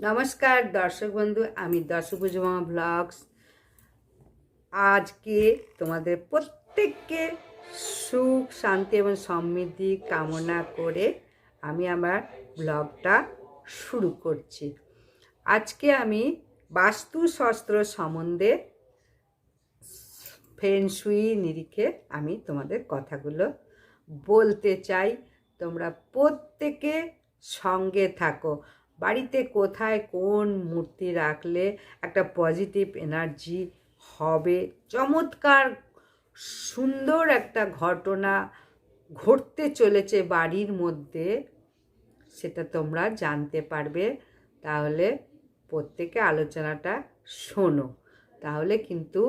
নমস্কার, দর্শক বন্ধু, আমি দর্শকুজমা ব্লগস। আজকে তোমাদের প্রত্যেককে সুখ, শান্তি এবং সমৃদ্ধি কামনা করে আমি আমার ব্লগটা শুরু করছি। আজকে আমি বাস্তুশাস্ত্র সম্বন্ধে ফেনসুই নিরিখে আমি তোমাদের কথাগুলো বলতে চাই। তোমরা প্রত্যেকে সঙ্গে থাকো। বাড়িতে কোথায় কোন মূর্তি রাখলে একটা পজিটিভ এনার্জি হবে? চমৎকার, সুন্দর একটা ঘটনা ঘটতে চলেছে বাড়ির মধ্যে, সেটা তোমরা জানতে পারবে। তাহলে প্রত্যেকে আলোচনাটা শোনো। তাহলে কিন্তু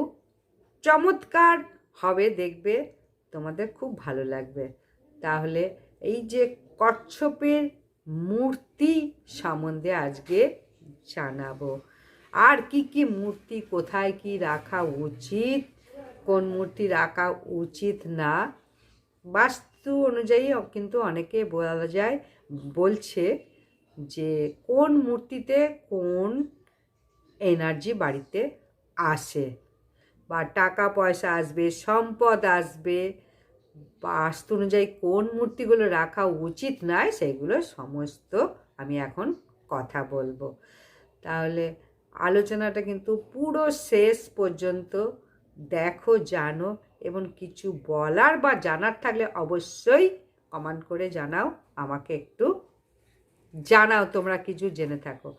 চমৎকার হবে, দেখবে তোমাদের খুব ভালো লাগবে। তাহলে এই যে কচ্ছপের মূর্তি সম্বন্ধে আজকে জানাব। আর কি কি মূর্তি, কোথায় কি রাখা উচিত, কোন মূর্তি রাখা উচিত না, বাস্তু অনুযায়ী কিন্তু অনেকে বলা যায়, বলছে যে কোন মূর্তিতে কোন এনার্জি বাড়িতে আসে বা টাকা পয়সা আসবে, সম্পদ আসবে বাস্তু অনুযায়ী কোন মূর্তিগুলো রাখা উচিত নয়, সেগুলো সমস্ত আমি এখন কথা বলব। তাহলে আলোচনাটা কিন্তু পুরো শেষ পর্যন্ত দেখো, জানো এবং কিছু বলার বা জানার থাকলে অবশ্যই কমেন্ট করে জানাও, আমাকে একটু জানাও, তোমরা কিছু জেনে থাকো।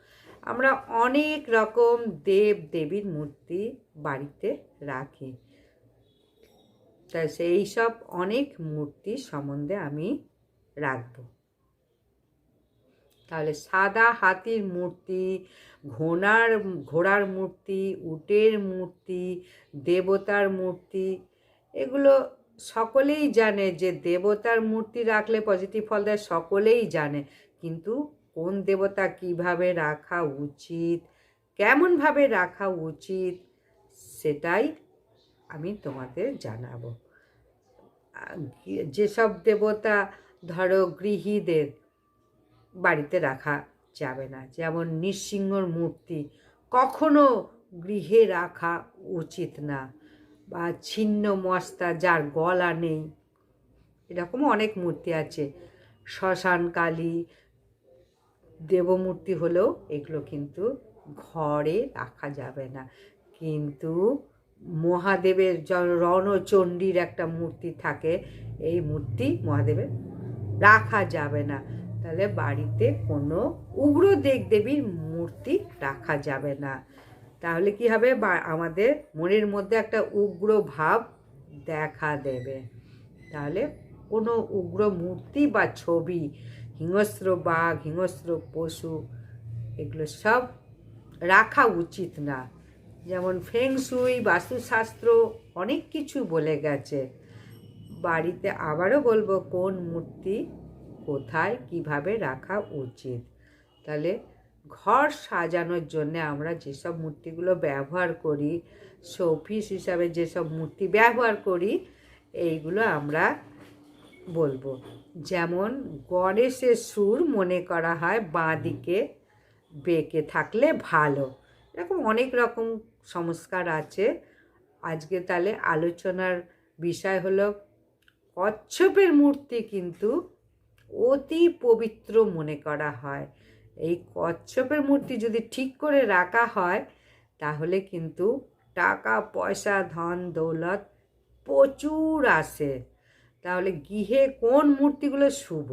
আমরা অনেক রকম দেব দেবীর মূর্তি বাড়িতে রাখি। তাই সেই সব অনেক মূর্তি সম্বন্ধে আমি রাখব। তাহলে সাদা হাতির মূর্তি, ঘোড়ার ঘোড়ার মূর্তি, উটের মূর্তি, দেবতার মূর্তি, এগুলো সকলেই জানে যে দেবতার মূর্তি রাখলে পজিটিভ ফল দেয়, সকলেই জানে। কিন্তু কোন দেবতা কীভাবে রাখা উচিত, কেমনভাবে রাখা উচিত, সেটাই আমি তোমাদের জানাব। যেসব দেবতা ধরো গৃহীদের বাড়িতে রাখা যাবে না, যেমন নৃসিংহর মূর্তি, কখনো গৃহে রাখা উচিত না, বা ছিন্ন মস্তা যার গলা নেই, এরকম অনেক মূর্তি আছে। শ্মশান কালী, দেবমূর্তি হলেও এগুলো কিন্তু ঘরে রাখা যাবে না। কিন্তু মহাদেবের রণচণ্ডীর একটা মূর্তি থাকে। এই মূর্তি মহাদেবের রাখা যাবে না। তাহলে বাড়িতে কোনো উগ্র দেবদেবীর মূর্তি রাখা যাবে না। তাহলে কি হবে? বা, আমাদের মনের মধ্যে একটা উগ্র ভাব দেখা দেবে। তাহলে কোনো উগ্র মূর্তি বা ছবি, হিংস্র বাঘ, হিংস্র পশু, এগুলো সব রাখা উচিত না। যেমন ফেংসুই বাস্তুশাস্ত্র, অনেক কিছু বলে গেছে। বাড়িতে আবারও বলব, কোন মূর্তি কোথায় কীভাবে রাখা উচিত? তাহলে ঘর সাজানোর জন্যে আমরা যেসব মূর্তিগুলো ব্যবহার করি, শোপিস হিসাবে যেসব মূর্তি ব্যবহার করি, এইগুলো আমরা বলব। যেমন গণেশের সুর মনে করা হয়, বাঁ দিকে বেঁকে থাকলে ভালো। এরকম অনেক রকম সংস্কার আছে। আজকে তাহলে আলোচনার বিষয় হলো, কচ্ছপের মূর্তি কিন্তু অতি পবিত্র মনে করা হয়। এই কচ্ছপের মূর্তি যদি ঠিক করে রাখা হয়, তাহলে কিন্তু টাকা, পয়সা, ধন, দৌলত প্রচুর আসে তাহলে গৃহে কোন মূর্তিগুলো শুভ?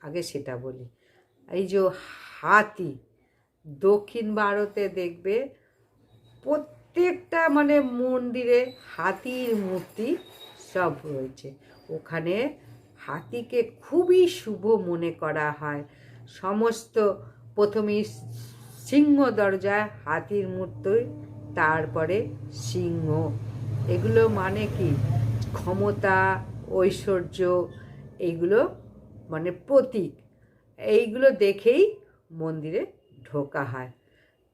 আগে সেটা বলি। এই যে হাতি, দক্ষিণ ভারতে দেখবে প্রত্যেকটা মানে মন্দিরে হাতির মূর্তি সব রয়েছে। ওখানে হাতিকে খুবই শুভ মনে করা হয়। সমস্ত প্রথমেই সিংহ দরজায় হাতির মূর্তি, তারপরে সিংহ। এগুলো মানে কি? ক্ষমতা, ঐশ্বর্য এইগুলো মানে প্রতীক। এইগুলো দেখেই মন্দিরে ঢোকা হয়।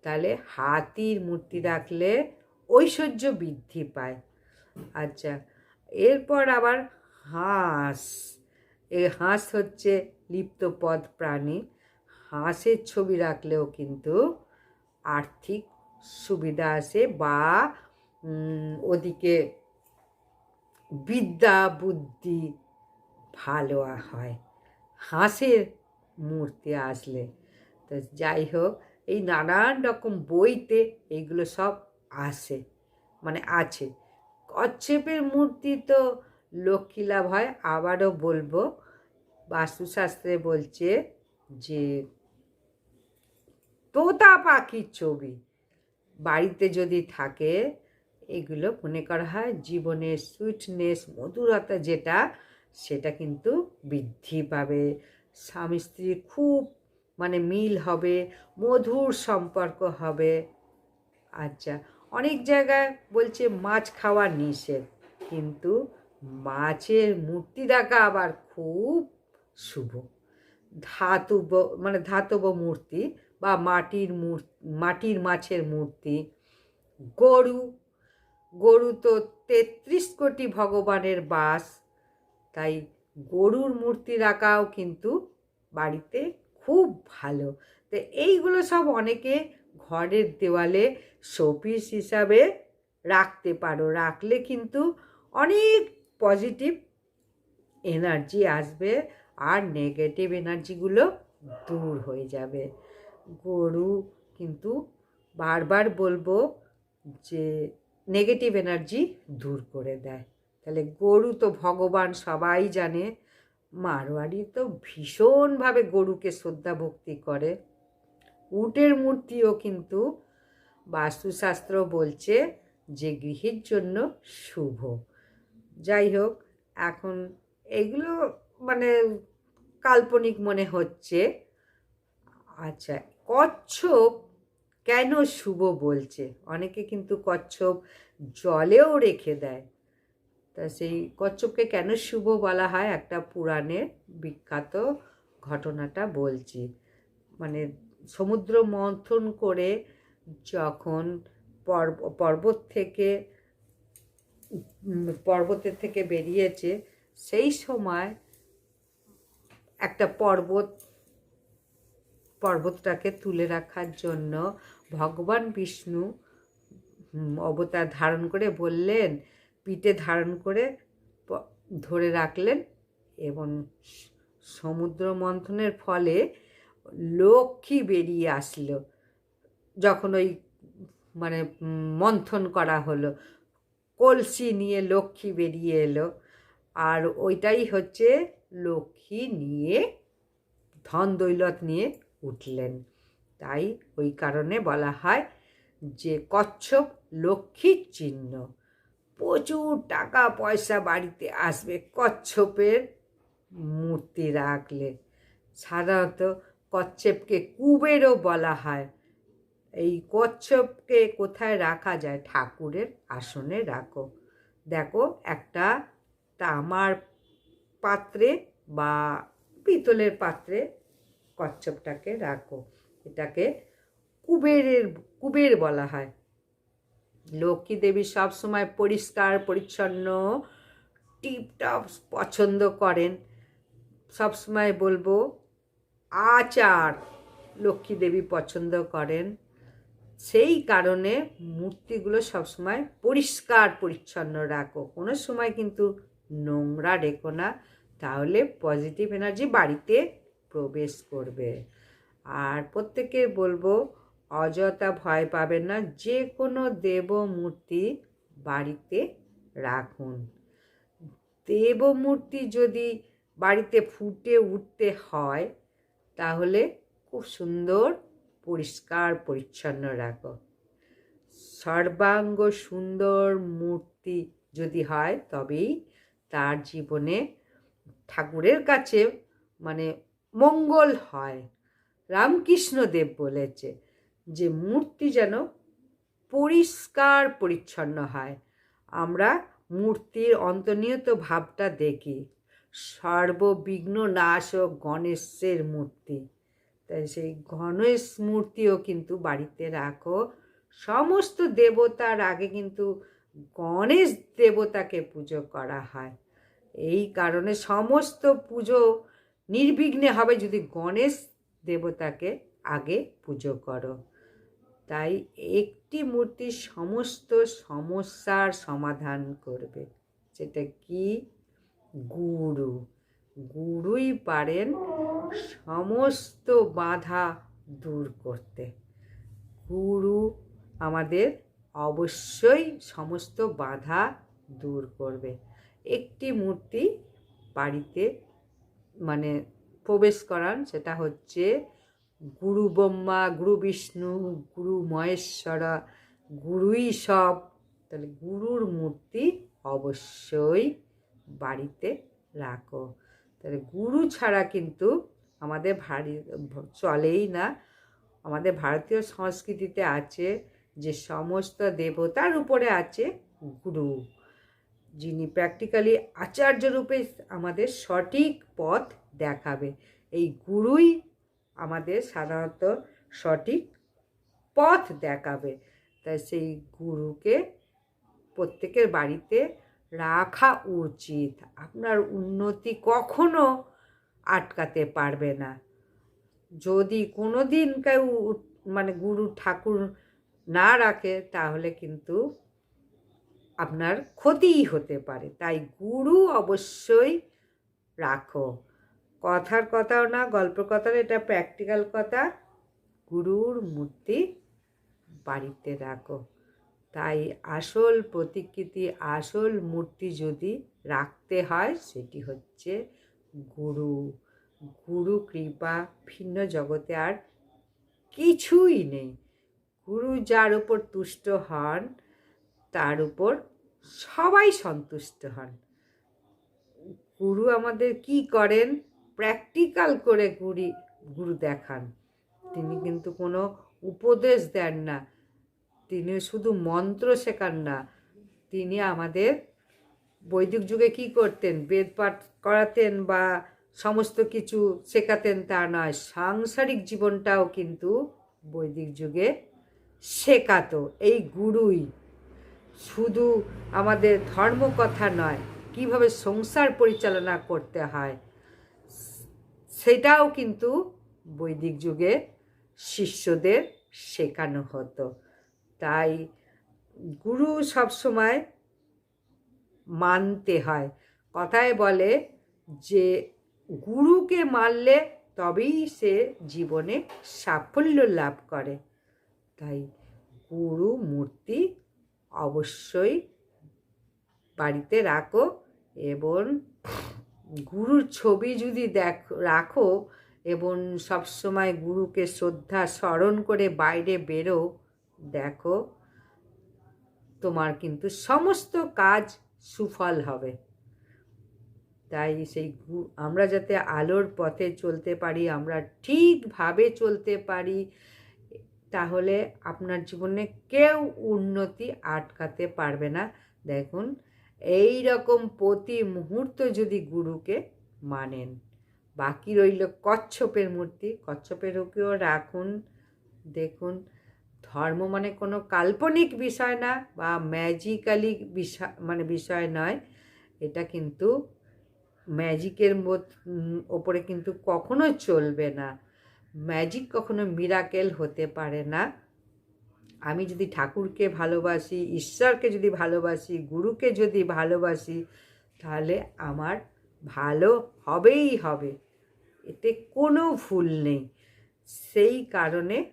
তাহলে হাতির মূর্তি রাখলে ঐশ্বর্য বৃদ্ধি পায়। আচ্ছা এরপর আবার হাঁস। এই হাঁস হচ্ছে লিপ্তপদ প্রাণী। হাঁসের ছবি রাখলেও কিন্তু আর্থিক সুবিধা আসে বা ওদিকে বিদ্যা, বুদ্ধি ভালো হয়। হাঁসের মূর্তি আসলে। তো যাই হোক এই নানান রকম বইতে এইগুলো সব আসে মানে আছে। কচ্ছেপের মূর্তি তো লক্ষ্মী লাভ হয়, আবারও বলব, বাস্তুশাস্ত্রে বলছে যে তোতা পাখির ছবি। বাড়িতে যদি থাকে, এগুলো মনে করা হয় জীবনের সুইটনেস, মধুরতা যেটা, সেটা কিন্তু বৃদ্ধি পাবে। স্বামী স্ত্রীর খুব মানে মিল হবে, মধুর সম্পর্ক হবে। আচ্ছা অনেক জায়গায় বলছে মাছ খাওয়া নিষেধ, কিন্তু মাছের মূর্তি রাখা আবার খুব শুভ। ধাতব মানে ধাতব মূর্তি বা মাটির মূর্তি, মাটির মাছের মূর্তি। গরু গরু তো তেত্রিশ কোটি ভগবানের বাস, তাই গরুর মূর্তি রাখাও কিন্তু বাড়িতে খুব ভালো। তো এইগুলো সব অনেকে ঘরের দেওয়ালে শোপিস হিসাবে রাখতে পারো। রাখলে কিন্তু অনেক পজিটিভ এনার্জি আসবে আর নেগেটিভ এনার্জিগুলো দূর হয়ে যাবে। গরু কিন্তু বারবার বলব যে নেগেটিভ এনার্জি দূর করে দেয়। তাহলে গরু তো ভগবান সবাই জানে মারোয়ারি তো ভীষণভাবে গরুকে শ্রদ্ধা ভক্তি করে। উটের মূর্তিও কিন্তু বাস্তুশাস্ত্র বলছে যে গৃহের জন্য শুভ। যাই হোক, এখন এগুলো মানে কাল্পনিক মনে হচ্ছে। আচ্ছা কচ্ছপ কেন শুভ বলছে? অনেকে কিন্তু কচ্ছপ জলেও রেখে দেয়। তা সেই কচ্ছপকে কেন শুভ বলা হয়? একটা পুরাণের বিখ্যাত ঘটনাটা বলছি। মানে সমুদ্র মন্থন করে যখন পর্ব, পর্বত থেকে পর্বতের থেকে বেরিয়েছে, সেই সময় একটা পর্বত, পর্বতটাকে তুলে রাখার জন্য ভগবান বিষ্ণু অবতার ধারণ করে বললেন পিঠে ধারণ করে ধরে রাখলেন এবং সমুদ্র মন্থনের ফলে লক্ষ্মী বেরিয়ে আসলো। যখন ওই মানে মন্থন করা হলো, কলসি নিয়ে লক্ষ্মী বেরিয়ে এলো। আর ওইটাই হচ্ছে লক্ষ্মী নিয়ে ধন দৌলত নিয়ে উঠলেন। তাই ওই কারণে বলা হয় যে কচ্ছপ লক্ষ্মীর চিহ্ন। প্রচুর টাকা পয়সা বাড়িতে আসবে। কচ্ছপের মূর্তি রাখলে। সাধারণত কচ্ছপকে কুবেরও বলা হয়। এই কচ্ছপকে কোথায় রাখা যায় ঠাকুরের আসনে রাখো। দেখো, একটা তামার পাত্রে বা পিতলের পাত্রে কচ্ছপটাকে রাখো। এটাকে কুবেরের, কুবের বলা হয়। লক্ষ্মী দেবী সবসময় পরিষ্কার, পরিচ্ছন্ন, টিপটপ পছন্দ করেন। সবসময় বলব, আচার লক্ষ্মী দেবী পছন্দ করেন। সেই কারণে মূর্তিগুলো সবসময় পরিষ্কার, পরিচ্ছন্ন রাখো। কোনো সময় কিন্তু নোংরা রেখো না, তাহলে পজিটিভ এনার্জি বাড়িতে প্রবেশ করবে। আর প্রত্যেকে বলব অযথা ভয় পাবেন না যে কোনো দেবমূর্তি বাড়িতে রাখুন। দেবমূর্তি যদি বাড়িতে ফুটে উঠতে হয়, তাহলে খুব সুন্দর, পরিষ্কার, পরিচ্ছন্ন রাখো। সর্বাঙ্গ সুন্দর মূর্তি যদি হয়, তবেই তার জীবনে ঠাকুরের কাছে মানে মঙ্গল হয়। রামকৃষ্ণদেব বলেছে যে মূর্তি যেন পরিষ্কার পরিচ্ছন্ন হয়। আমরা মূর্তির অন্তর্নিহিত ভাবটা দেখি। সর্ববিঘ্ন নাশ ও গণেশের মূর্তি। তাই সেই গণেশ মূর্তিও কিন্তু বাড়িতে রাখো। সমস্ত দেবতার আগে কিন্তু গণেশ দেবতাকে পুজো করা হয়। এই কারণে সমস্ত পুজো নির্বিঘ্নে হবে যদি গণেশ দেবতাকে আগে পুজো করো। তাই একটি মূর্তি সমস্ত সমস্যার সমাধান করবে। সেটা কি? গুরু। গুরুই পারেন সমস্ত বাধা দূর করতে। গুরু আমাদের অবশ্যই সমস্ত বাধা দূর করবে। একটি মূর্তি বাড়িতে মানে প্রবেশ করান, সেটা হচ্ছে গুরু ব্রহ্মা, গুরু বিষ্ণু, গুরু মহেশ্বরা, গুরুই সব। তাহলে গুরুর মূর্তি অবশ্যই বাড়িতে রাখো। তাহলে গুরু ছাড়া কিন্তু আমাদের ভারী, চলেই না। আমাদের ভারতীয় সংস্কৃতিতে আছে যে সমস্ত দেবতার উপরে আছে গুরু, যিনি প্র্যাকটিক্যালি আচার্য রূপে আমাদের সঠিক পথ দেখাবে। এই গুরুই আমাদের সাধারণত সঠিক পথ দেখাবে। তাই সেই গুরুকে প্রত্যেকের বাড়িতে রাখা উচিত। আপনার উন্নতি কখনো আটকাতে পারবে না। যদি কোনো দিন কেউ মানে গুরু ঠাকুর না রাখে, তাহলে কিন্তু আপনার ক্ষতিই হতে পারে। তাই গুরু অবশ্যই রাখো। কথার কথাও না গল্প কথার এটা প্র্যাকটিক্যাল কথা। গুরুর মূর্তি বাড়িতে রাখো। তাই আসল প্রতিকৃতি, আসল মূর্তি যদি রাখতে হয়, সেটি হচ্ছে গুরু। গুরু কৃপা, ভিন্ন জগতে আর কিছুই নেই। গুরু যার উপর তুষ্ট হন, তার উপর সবাই সন্তুষ্ট হন। গুরু আমাদের কি করেন? প্র্যাকটিক্যাল করে গুরি, গুরু দেখান। তিনি কিন্তু কোনো উপদেশ দেন না। তিনি শুধু মন্ত্র শেখান না। তিনি আমাদের বৈদিক যুগে কি করতেন? বেদ পাঠ করাতেন বা সমস্ত কিছু শেখাতেন তা নয়, সাংসারিক জীবনটাও কিন্তু বৈদিক যুগে শেখাতো। এই গুরুই শুধু আমাদের ধর্ম কথা নয়, কীভাবে সংসার পরিচালনা করতে হয় সেটাও কিন্তু বৈদিক যুগে শিষ্যদের শেখানো হতো। তাই গুরু সবসময় মানতে হয়। কথায় বলে যে, গুরুকে মানলে তবেই সে জীবনে সাফল্য লাভ করে। তাই গুরু মূর্তি অবশ্যই বাড়িতে রাখো এবং গুরুর ছবি যদি দেখ, রাখো এবং সবসময় গুরুকে শ্রদ্ধা স্মরণ করে বাইরে বেরো, দেখো তোমার কিন্তু সমস্ত কাজ সুফল হবে। তাই সেই আমরা যাতে আলোর পথে চলতে পারি, আমরা ঠিকভাবে চলতে পারি, তাহলে আপনার জীবনে কেউ উন্নতি আটকাতে পারবে না। দেখুন এই রকম প্রতি মুহূর্ত যদি গুরুকে মানেন। বাকি রইল কচ্ছপের মূর্তি। কচ্ছপের কচ্ছপেরকেও রাখুন, দেখুন, ধর্ম মানে কোনো কাল্পনিক বিষয় না বা ম্যাজিক্যালি বিষয় মানে বিষয় নয়। এটা কিন্তু ম্যাজিকের ওপরে কিন্তু কখনো চলবে না। ম্যাজিক কখনো মিরাকেল হতে পারে না। আমি যদি ঠাকুরকে ভালোবাসি, ঈশ্বরকে যদি ভালোবাসি, গুরুকে যদি ভালোবাসি, তাহলে আমার ভালো হবেই হবে। এতে কোনো ভুল নেই। সেই কারণে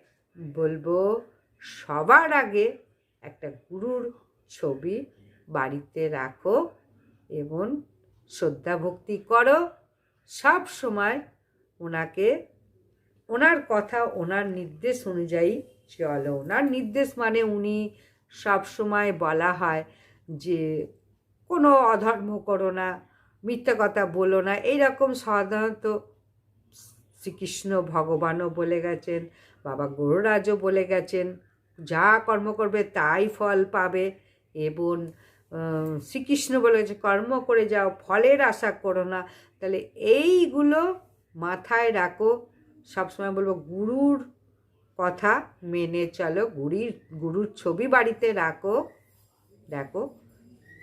বলব, সবার আগে একটা গুরুর ছবি বাড়িতে রাখো এবং শ্রদ্ধা ভক্তি করো। সব সময় ওনাকে, ওনার কথা, ওনার নির্দেশ অনুযায়ী চলো ওনার নির্দেশ মানে উনি সব সময় বলা হয় যে, কোনো অধর্ম করো না, মিথ্যা কথা বলো না। এইরকম সাধারণত শ্রীকৃষ্ণ ভগবানও বলে গেছেন, বাবা গৌররাজও বলে গেছেন, যা কর্ম করবে তাই ফল পাবে এবং শ্রীকৃষ্ণ বলে বলেছে কর্ম করে যাও, ফলের আশা করো না। তাহলে এইগুলো মাথায় রাখো। সবসময় বলব, গুরুর কথা মেনে চলো গুরির গুরুর ছবি বাড়িতে রাখো। দেখো,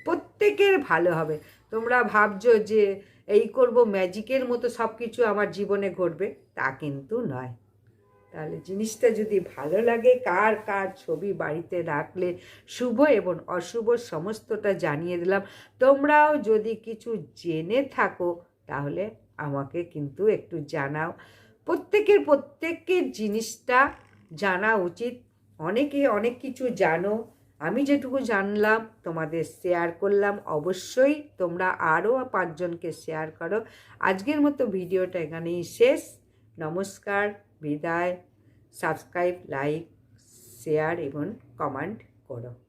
প্রত্যেকের ভালো হবে। তোমরা ভাবছ যে এই করব ম্যাজিকের মতো সব কিছু আমার জীবনে ঘটবে, তা কিন্তু নয়। তাহলে জিনিসটা যদি ভালো লাগে, কার কার ছবি বাড়িতে রাখলে শুভ এবং অশুভ সমস্তটা জানিয়ে দিলাম। তোমরাও যদি কিছু জেনে থাকো, তাহলে আমাকে কিন্তু একটু জানাও। প্রত্যেকের প্রত্যেকের জিনিসটা জানা উচিত। অনেকে অনেক কিছু জানো। আমি যেটুকু জানলাম, তোমাদের শেয়ার করলাম। অবশ্যই তোমরা আরও পাঁচজনকে শেয়ার করো। আজকের মতো ভিডিওটা এখানেই শেষ। নমস্কার, বিদায়। সাবস্ক্রাইব লাইক শেয়ার এবং কমেন্ট করো।